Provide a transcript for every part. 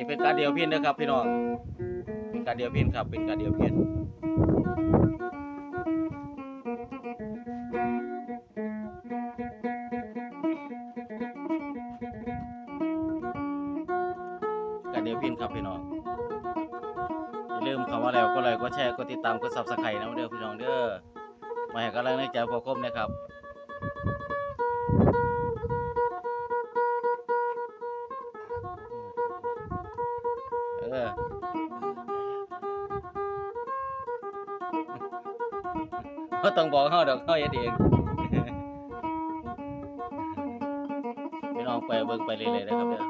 นี่เป็นการเดียวพินนะครับพี่น้อง เป็นการเดียวพินครับ เป็นการเดียวพินการเดียวพินครับพี่น้อง อย่าลืมคำว่าแล้วก็ไลค์ก็แชร์ก็ติดตามก็ซับสไครต์นะเด้อพี่น้องเด้อ มาให้กำลังใจพอคมนะครับ ก็ต้องบอกเขาดอกเขาเฮ็ดเองพี่น้องไปเบิ่งไปเรื่อยๆนะครับเด้อ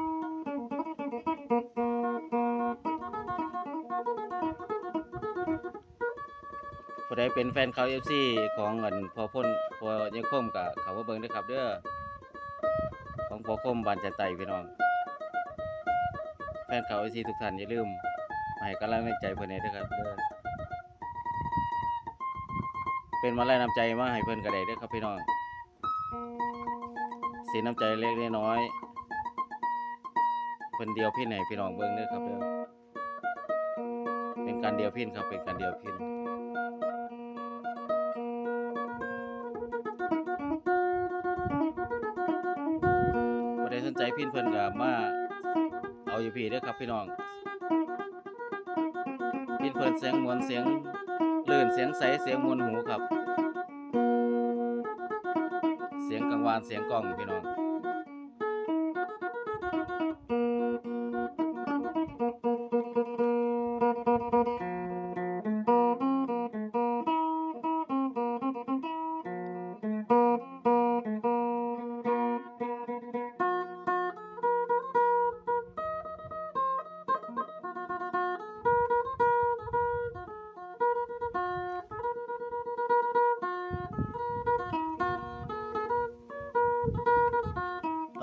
ผู้ใดเป็นแฟนเขา FC ของอันพอพ่นพอยังคมกับเขามาเบิ่งด้วยครับเด้อของพอคมบานจันไตพี่น้อง แฟนเขา FC ทุกท่านอย่าลืมให้กำลังใจเพิ่นใด้วยครับเด้อ เป็นมาแรงน้ำใจมาให้เพิ่นก็ได้เด้อครับพี่น้องสีน้ำใจเล็กน้อยเพิ่นเดียวพินให้พี่น้องเบิ่งเด้อครับเด้อเป็นการเดียวพินครับเป็นการเดียวพินบ่ได้สนใจพินเพิ่นก็มาเอาอยู่พี่เด้อครับพี่น้องพินเพิ่นเสียงมวลเสียง ลื่นเสียงใสเสียงมวลหูครับ เสียงกังวานเสียงกล้องพี่น้อง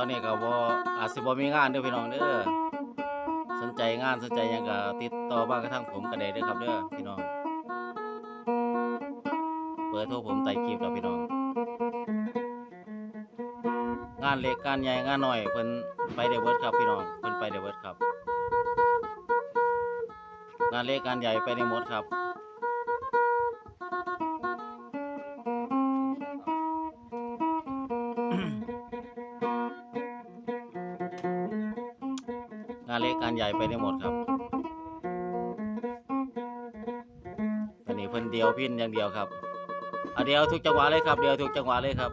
ตอนนี้ก็บ่อาจสิบ่มีงานเด้อพี่น้องเด้อสนใจงานสนใจหยังก็ติดต่อมากระทั่งผมก็ได้เด้อครับเด้อพี่น้องเบอร์โทรผมใต้คลิปแล้วพี่น้อง งานเล็กงานใหญ่งานน้อยเพิ่นไปได้เบิดครับพี่น้องเพิ่นไปได้เบิดครับ งานเล็กงานใหญ่ไปได้หมดครับงา เล็กงานใหญ่ไปได้หมดครับตอนนี้เพิ่นเดียวพินอย่างเดียวครับเอาเดียวทุกจังหวะเลยครับ เดียวทุกจังหวะเลยครับ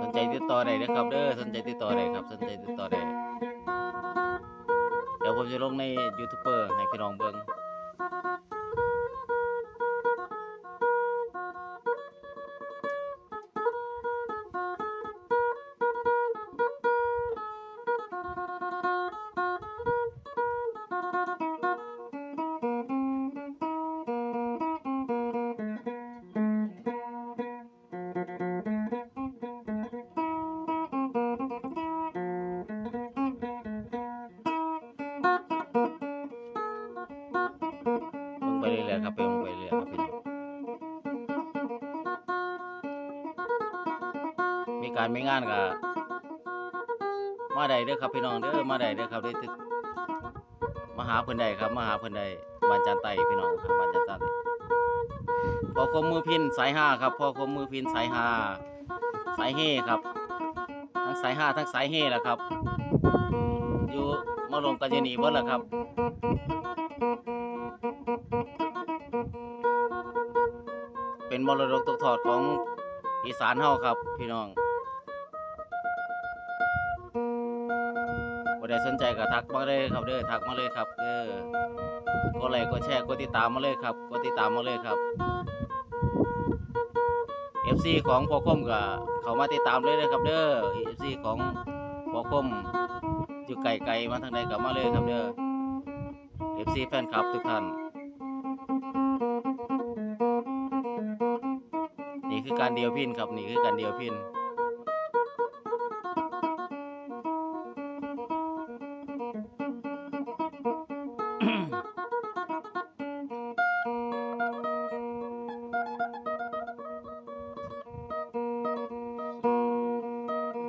สนใจติดต่อได้นะครับเด้อสนใจติดต่อได้ครับสนใจติดต่อได้เดี๋ยวผมจะลงในยูทูบเบอร์ให้พี่น้องเบิ่ง อยๆครับเบิ่งไปเรื่อยๆครับพี่น้องมีการมีงานก็มาได้เด้อครับพี่น้องเด้อมาได้เด้อครับได้ติดมาหาเพิ่นได้ครับมาหาเพิ่นได้บ้านจันไตพี่น้องครับบ้านจันไตพอคมมือพินสายห้าครับพอคมมือพินสายห้าสายเฮครับ ทั้งสายห้าทั้งสายเฮแหละครับ อยู่มารวมกันอยู่นี่เบิดแหละครับ เป็นมรดกตกทอดของอีสานเฮาครับพี่น้องบ่ได้สนใจก็ทักมาเลยครับเด้อทักมาเลยครับเด้อกดไลค์กดแชร์กดติดตามมาเลยครับกดติดตามมาเลยครับ FC ของพ่อคมก็เข้ามาติดตามเลยนะครับ เด้อ FC ของพ่อคมอยู่ไกลๆมาทางใดก็มาเลยครับเด้อ FC แฟนคลับทุกท่าน คือการเดียวพินครับนี่คือการเดียวพิน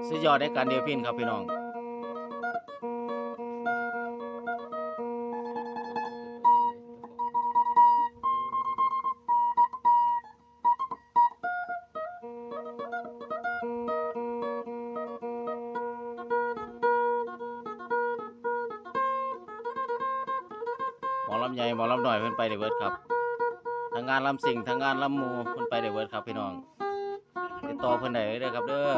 สุดยอดในการเดียวพินครับพี่น้อง หมอลำใหญ่หมอลำหน่อยเพิ่นไปได้เบิร์ดครับทางงานลำสิ่งทางงานลำมูเพิ่นไปได้เบิร์ดครับพี่น้องติดต่อเพิ่นได้เด้อครับเด้อ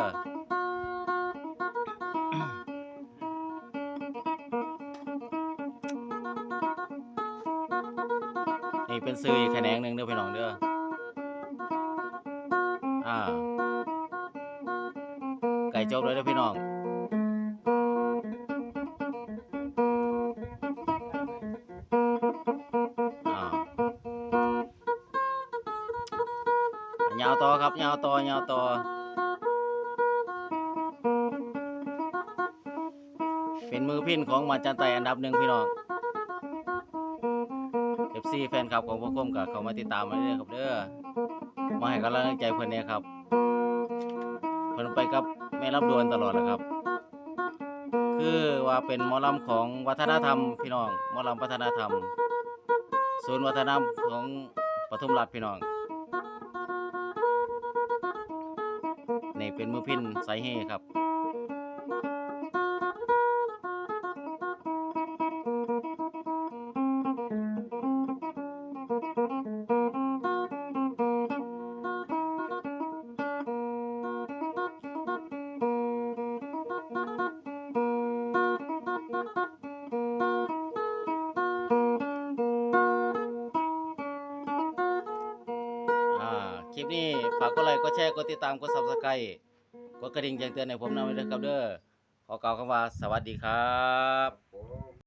นี่เป็นซื้ออีกแขนงหนึ่งเด้อพี่น้องเด้ออ่าไก่จบเลยเด้อพี่น้อง อยาวต่อ เป็นมือพินของมาจันไตอันดับหนึ่งพี่น้อง FC แฟนคลับของพวกผมก็เขามาติดตามมาเรื่อยครับเด้อมาให้กำลังใจเพิ่นเนี่ยครับ เพิ่นไปกับแม่รับดวนตลอดนะครับ คือว่าเป็นหมอลำของวัฒนธรรมพี่น้องหมอลำวัฒนธรรม ศูนย์วัฒนธรรมของปทุมรัฐพี่น้อง นี่เป็นมือพินไซเฮครับ ลิปนี้ ฝากกดไลค์กดแชร์กดติดตามกดซับสไครต์กดกระดิ่งแจ้งเตือนให้ผมนำไว้ด้วยครับเด้อขอกล่าวคำว่าสวัสดีครับ